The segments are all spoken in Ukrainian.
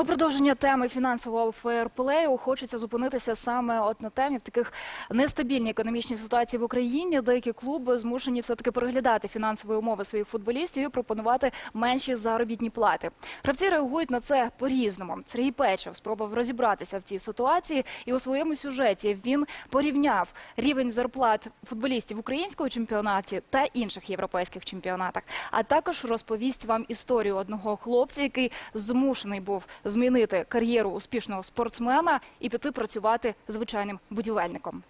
Ну, продовження теми фінансового фейерплею хочеться зупинитися саме от на темі в таких нестабільній економічній ситуації в Україні. Деякі клуби змушені все таки переглядати фінансові умови своїх футболістів і пропонувати менші заробітні плати. Гравці реагують на це по-різному. Сергій Печев спробував розібратися в цій ситуації, і у своєму сюжеті він порівняв рівень зарплат футболістів в українському чемпіонаті та інших європейських чемпіонатах. А також розповість вам історію одного хлопця, який змушений був змінити кар'єру успішного спортсмена і піти працювати звичайним будівельником.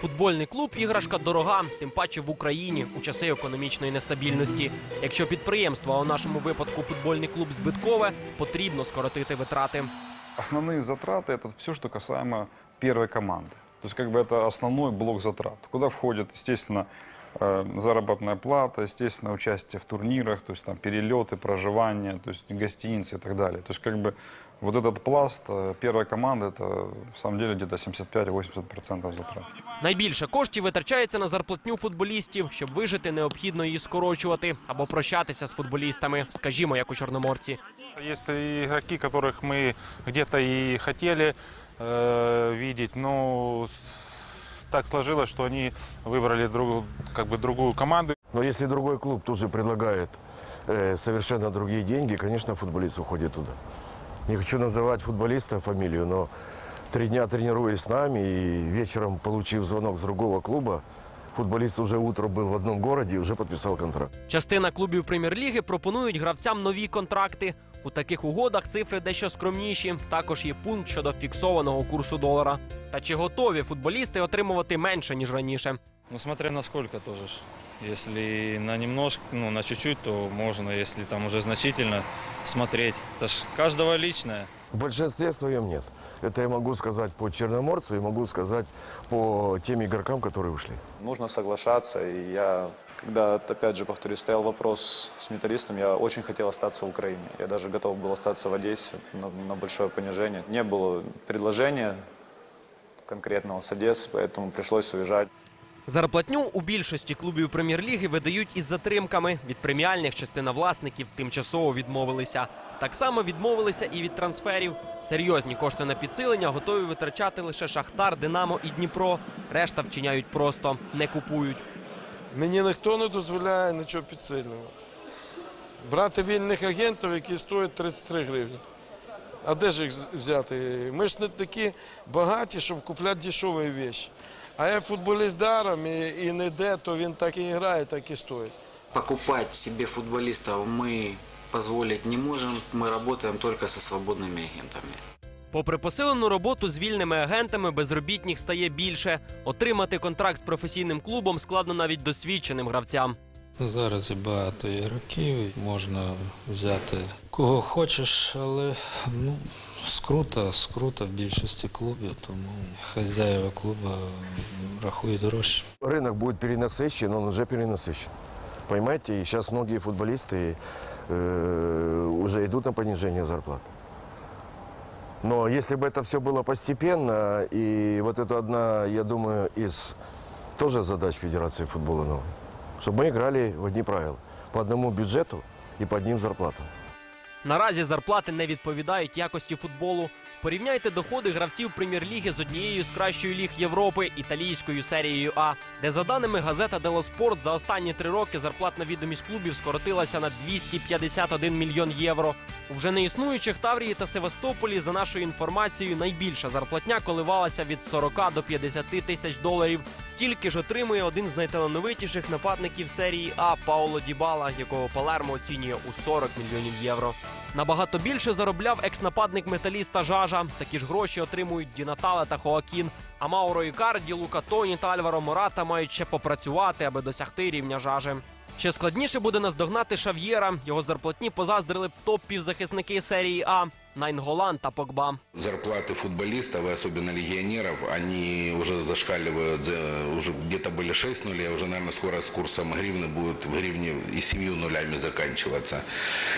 Футбольний клуб іграшка дорога, тим паче в Україні у часи економічної нестабільності. Якщо підприємство, а у нашому випадку футбольний клуб збиткове, потрібно скоротити витрати. Основные затраты – это все, что касаемо первой команды. То есть как бы это основной блок затрат, куда входит, естественно, э, заработная плата, естественно, участие в турнирах, то есть там перелеты, проживание, то есть гостиницы и так далее. То есть как бы вот этот пласт э, первой команды – это в самом деле где-то 75-80% затрат. Найбільше коштів витрачається на зарплатню футболістів. Щоб вижити, необхідно її скорочувати або прощатися з футболістами, скажімо, як у чорноморці. Есть и игроки, которых мы где-то и хотели э, видеть, но с- так сложилось, что они выбрали друг, как бы другую команду. Но если другой клуб тоже предлагает э, совершенно другие деньги, конечно, футболист уходит туда. Не хочу называть футболиста фамилию, но три дня тренируясь с нами и вечером, получив звонок с другого клуба, футболист уже утром был в одном городе и уже подписал контракт. Частина клубів прем'єр-ліги пропонують гравцям нові контракти. У таких угодах цифри дещо скромніші. Також є пункт щодо фіксованого курсу долара. Та чи готові футболісти отримувати менше ніж раніше? Ну, смотря на сколько тоже. Если на немножко, ну, на чуть-чуть, то можно, если там уже значительно смотреть. Это ж каждого личное. В большинстве своем нет. Это я могу сказать по Черноморцу и могу сказать по тем игрокам, которые ушли. Нужно соглашаться. И я, когда, опять же, повторюсь, стоял вопрос с металлистом, я очень хотел остаться в Украине. Я даже готов был остаться в Одессе на, на большое понижение. Не было предложения конкретного с Одессы, поэтому пришлось уезжать. Зарплатню у більшості клубів прем'єр-ліги видають із затримками. Від преміальних частина власників тимчасово відмовилися. Так само відмовилися і від трансферів. Серйозні кошти на підсилення готові витрачати лише Шахтар, Динамо і Дніпро. Решта вчиняють просто не купують. Мені ніхто не дозволяє нічого підсилювати. Брати вільних агентів, які стоять 33 гривні. А де ж їх взяти? Ми ж не такі багаті, щоб купляти дешеві речі. А я футболіст даром і, і не де, то він так і грає, так і стоїть. Покупать себе футболистов мы позволить не можем. Мы работаем только со свободными агентами. Попри посилену роботу з вільними агентами, безробітних стає більше. Отримати контракт з професійним клубом складно навіть досвідченим гравцям. Зараз є багато ігроків, можна взяти кого хочеш, але ну, скрута, скрута в більшості клубів, тому хазяїва клубу рахують дорожче. Рынок будет перенасыщен, он уже перенасыщен. Понимаете, и сейчас многие футболисты э, уже идут на понижение зарплат. Но если бы это все было постепенно, и вот это одна, я думаю, из тоже задач Федерации футбола новой, чтобы мы играли в одни правила, по одному бюджету и по одним зарплатам. Наразі зарплати не відповідають якості футболу. Порівняйте доходи гравців прем'єр-ліги з однією з кращої ліг Європи італійською серією А, де за даними газета Дело Спорт за останні три роки зарплатна відомість клубів скоротилася на 251 мільйон євро. У вже неіснуючих Таврії та Севастополі, за нашою інформацією, найбільша зарплатня коливалася від 40 до 50 тисяч доларів. Стільки ж отримує один з найталановитіших нападників серії А Пауло Дібала, якого Палермо оцінює у 40 мільйонів євро. Набагато більше заробляв екс-нападник металіста Жажа. Такі ж гроші отримують Ді Натале та Хоакін. А Мауро Ікарді, Лука Тоні та Альваро Мората мають ще попрацювати, аби досягти рівня жажи. Ще складніше буде наздогнати Шав'єра. Його зарплатні позаздрили б топ-півзахисники серії А Найнголан та Погба. Зарплаты футболистов, и особенно легионеров, они уже зашкаливают, за- уже где-то были 6 нулей, а уже, наверное, скоро с курсом гривны будет в гривне и семью нулями заканчиваться.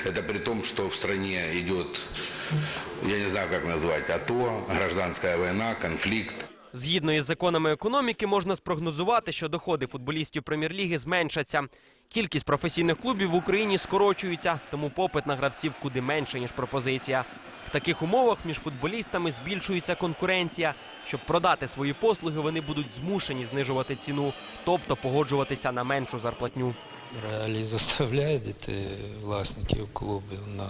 Это при том, что в стране идет, я не знаю, как назвать, АТО, гражданская война, конфликт. Згідно із законами економіки, можна спрогнозувати, що доходи футболістів прем'єр-ліги зменшаться. Кількість професійних клубів в Україні скорочується, тому попит на гравців куди менше, ніж пропозиція. В таких умовах між футболістами збільшується конкуренція. Щоб продати свої послуги, вони будуть змушені знижувати ціну, тобто погоджуватися на меншу зарплатню. Реалії заставляють йти власників клубів на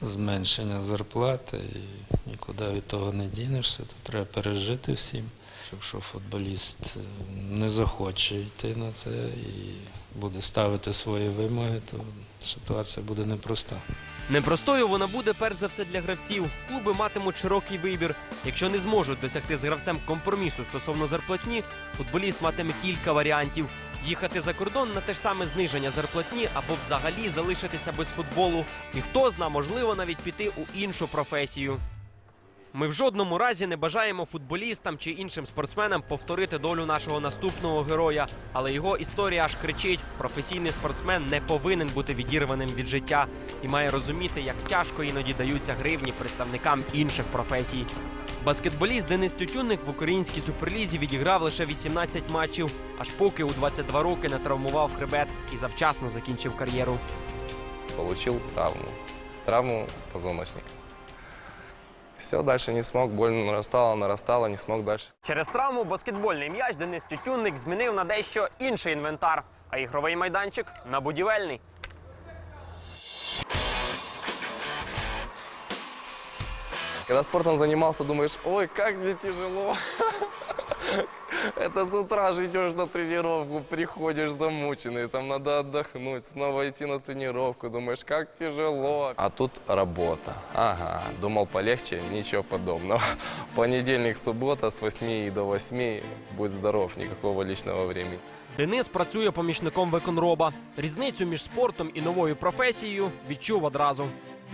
зменшення зарплати і нікуди від того не дінешся, то треба пережити всім. Якщо футболіст е, не захоче йти на це і буде ставити свої вимоги, то ситуація буде непроста. Непростою вона буде перш за все для гравців. Клуби матимуть широкий вибір. Якщо не зможуть досягти з гравцем компромісу стосовно зарплатні, футболіст матиме кілька варіантів: їхати за кордон на те ж саме зниження зарплатні або взагалі залишитися без футболу. І хто зна, можливо, навіть піти у іншу професію. Ми в жодному разі не бажаємо футболістам чи іншим спортсменам повторити долю нашого наступного героя, але його історія аж кричить: професійний спортсмен не повинен бути відірваним від життя і має розуміти, як тяжко іноді даються гривні представникам інших професій. Баскетболіст Денис Тютюнник в українській суперлізі відіграв лише 18 матчів, аж поки у 22 роки не травмував хребет і завчасно закінчив кар'єру. получил травму. Травму позвоночника. Все, дальше не смог, боль наростала, наростала, не смог дальше. Через травму баскетбольний м'яч Денис Тютюнник змінив на дещо інший інвентар, а ігровий майданчик на будівельний. Когда спортом занимался, думаешь, ой, как мне тяжело. Это с утра же идешь на тренировку, приходишь замученный, там надо отдохнуть, снова идти на тренировку, думаешь, как тяжело. А тут работа. Ага, думал полегче, ничего подобного. Понедельник, суббота с 8 до 8, будь здоров, никакого личного времени. Денис працює помічником виконроба. Різницю між спортом і новою професією відчув одразу.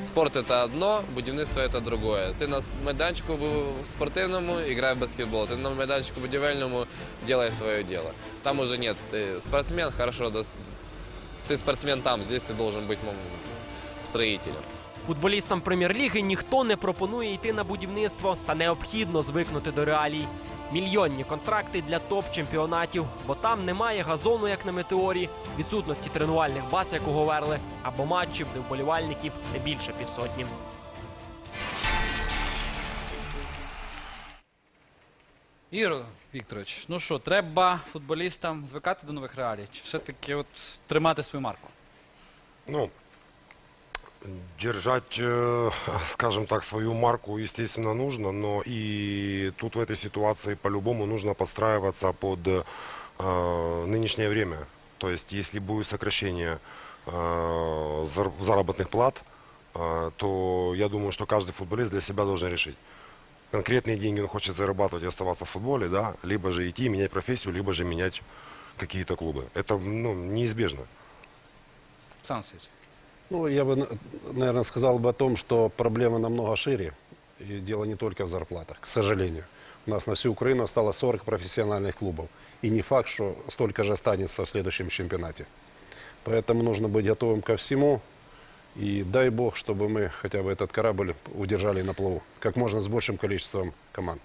Спорт это одно, будівництво это другое. Ти на майданчику в спортивному грай в баскетбол, ти на майданчику будівельному делай свое дело. Там уже нет, ты спортсмен, хорошо, дос- ты спортсмен там, здесь ты должен быть м, строителем. Футболістам прем'єр-ліги ніхто не пропонує йти на будівництво, та необхідно звикнути до реалій. Мільйонні контракти для топ-чемпіонатів, бо там немає газону, як на метеорі, відсутності тренувальних баз, як у Говерли, або матчів, де вболівальників не більше півсотні. Ігор Вікторович, ну що, треба футболістам звикати до нових реалій? Чи все-таки от тримати свою марку? Ну, держать, э, скажем так, свою марку, естественно, нужно, но и тут в этой ситуации по-любому нужно подстраиваться под э, нынешнее время. То есть, если будет сокращение э, зар- заработных плат, э, то я думаю, что каждый футболист для себя должен решить. Конкретные деньги он хочет зарабатывать и оставаться в футболе, да, либо же идти, менять профессию, либо же менять какие-то клубы. Это ну, неизбежно. Сам Васильович. Ну, я бы, наверное, сказал бы о том, что проблема намного шире. И дело не только в зарплатах, к сожалению. У нас на всю Украину осталось 40 профессиональных клубов. И не факт, что столько же останется в следующем чемпионате. Поэтому нужно быть готовым ко всему. И дай бог, чтобы мы хотя бы этот корабль удержали на плаву. Как можно с большим количеством команд.